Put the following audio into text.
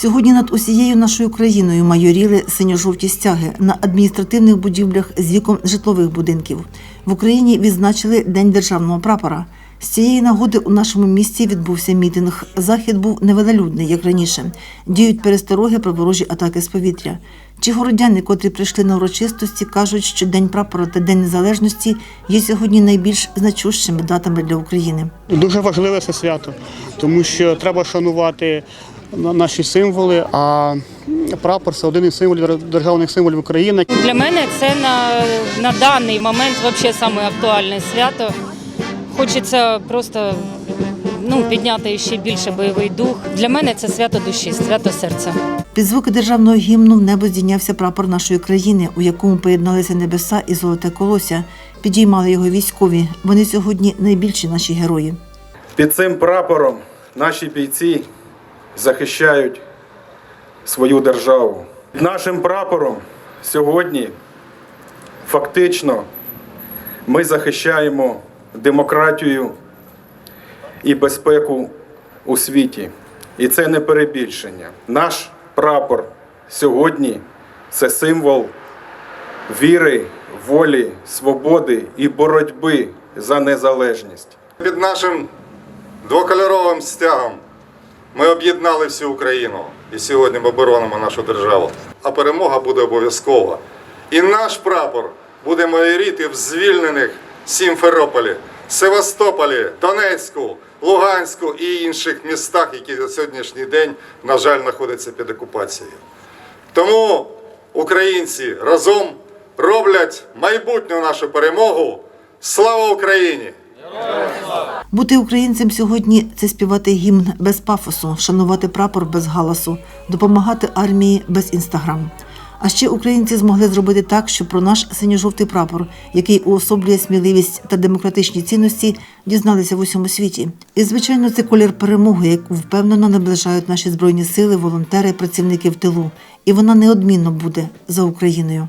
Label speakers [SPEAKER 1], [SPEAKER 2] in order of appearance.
[SPEAKER 1] Сьогодні над усією нашою країною майоріли синьо-жовті стяги на адміністративних будівлях з віком житлових будинків. В Україні відзначили День державного прапора. З цієї нагоди у нашому місті відбувся мітинг. Захід був невелолюдний, як раніше. Діють перестороги про ворожі атаки з повітря. Чи городяни, котрі прийшли на урочистості, кажуть, що День прапора та День Незалежності є сьогодні найбільш значущими датами для України.
[SPEAKER 2] Дуже важливе це свято, тому що треба шанувати наші символи. А прапор це один із символів державних символів України.
[SPEAKER 3] Для мене це на, на даний момент взагалі саме актуальне свято. Хочеться просто ну, підняти ще більше бойовий дух. Для мене це свято душі, свято серця.
[SPEAKER 1] Під звуки державного гімну в небо здійнявся прапор нашої країни, у якому поєдналися небеса і золоте колося. Підіймали його військові. Вони сьогодні найбільші наші герої.
[SPEAKER 4] Під цим прапором наші бійці захищають свою державу. Нашим прапором сьогодні фактично ми захищаємо демократію і безпеку у світі. І це не перебільшення. Наш прапор сьогодні це символ віри, волі, свободи і боротьби за незалежність.
[SPEAKER 5] Під нашим двокольоровим стягом ми об'єднали всю Україну. І сьогодні ми боронимо нашу державу. А перемога буде обов'язкова. І наш прапор буде майоріти в звільнених Сімферополі, Севастополі, Донецьку, Луганську і інших містах, які на сьогоднішній день, на жаль, знаходяться під окупацією. Тому українці разом роблять майбутню нашу перемогу. Слава Україні!
[SPEAKER 1] Бути українцем сьогодні це співати гімн без пафосу, шанувати прапор без галасу, допомагати армії без інстаграм. А ще українці змогли зробити так, щоб про наш синьо-жовтий прапор, який уособлює сміливість та демократичні цінності, дізналися в усьому світі. І звичайно, це колір перемоги, яку впевнено наближають наші збройні сили, волонтери, працівники в тилу. І вона неодмінно буде за Україною.